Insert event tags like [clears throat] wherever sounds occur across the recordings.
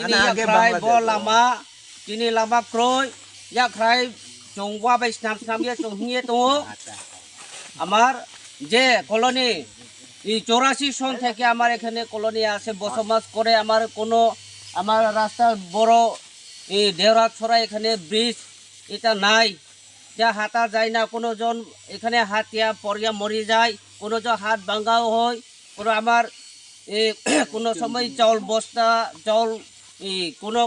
Tini Anak ya age krai Bangladesh. bol lama, tini lama kroi, ya krai chongwa bai snam snam ya chonghiye to আমার যে colony এই চৌরাশি সন থেকে আমার এখানে কলোনি আছে বসবাস করে। আমার কোনো আমার রাস্তার বড় এই দেওরা ছড়া এখানে ব্রিজ এটা নাই। যা হাতা যায় না কোনো জন এখানে হাতিয়া পরিয়া মরি যায় কোনো জন হাত ভাঙ্গাও হয়। কোনো আমার এই কোনো সময় চাউল বস্তা চাউল এই কোনো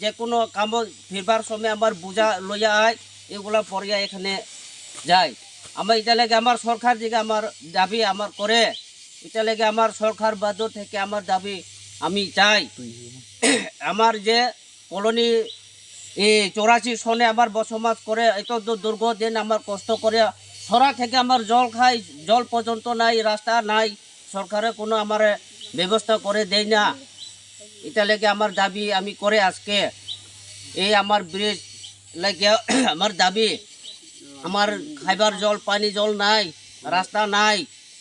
যে কোনো কাম ফিরবার সময় আমার বোঝা লইয়া আয়, এগুলা পরিয়া এখানে যায় আমার এটা লাগে আমার সরকার দিকে আমার দাবি আমার করে এটা লাগে আমার সরকার বাধ্য থেকে আমার দাবি আমি চাই। [coughs] আমার যে কলোনি এই চৌরাশি সনে আমার বসবাস করে এত দু- দীর্ঘদিন আমার কষ্ট করে, সরা থেকে আমার জল খাই, জল পর্যন্ত নাই, রাস্তা নাই, সরকারে কোনো আমার ব্যবস্থা করে দেয় না। এটা লেগে আমার দাবি আমি করে আজকে। এই আমার ব্রিজ লাগে [clears throat] আমার দাবি। আমার খাইবার জল পানি জল নাই রাস্তা নাই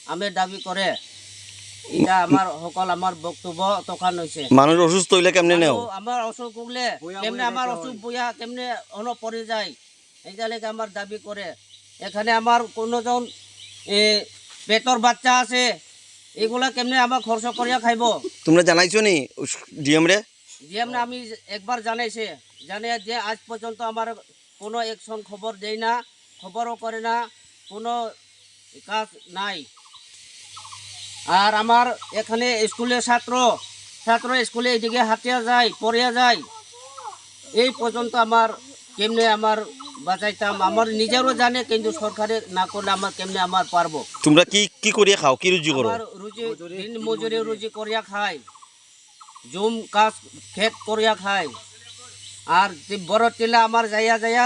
আমি দাবি করে। এটা আমার সকল আমার বক্তব্য তখন হয়েছে মানুষ অসুস্থ হইলে কেমনে নেও? আমাৰ অসুখ হলে কেমনে আমাৰ অসুখ বয়া কেমনে অন পৰি যায়? এইটালৈকে আমাৰ দাবি কৰে এখানে আমাৰ কোনোজন এ পেটৰ বাচ্চা আছে এগুলা কেমনে আমাক খরচ করিয়া খাইব? তোমরা জানাইছো নি ডিএম রে? জিএম না আমি একবার জানাইছে। জানে যে আজ পর্যন্ত আমার কোনো একশন খবর দেয় না খবরও করে না কোনো কাজ নাই। আর আমার এখানে স্কুলে ছাত্র ছাত্র স্কুলে এদিকে হাতিয়া যায় পড়িয়া যায়। এই পর্যন্ত আমার কেমনে আমার বাঁচাইতাম? আমার নিজেরও জানে কিন্তু সরকারে না করলে আমার কেমনে আমার পারব? তোমরা কি কি করিয়া খাও? কি রুজি করো? আমার রুজি দিন মজুরি রুজি করিয়া খাই। জুম কাজ খেত করিয়া খাই। আর যে বড় টিলা আমার যাইয়া যাইয়া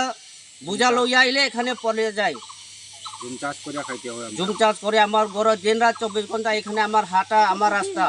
বুঝা লইয়া আইলে এখানে পড়ে যায়। জুম চাষ করে খাইতে হয় জুম চাষ করে আমার বড় দিন রাত চব্বিশ ঘণ্টা এখানে আমার হাঁটা আমার রাস্তা।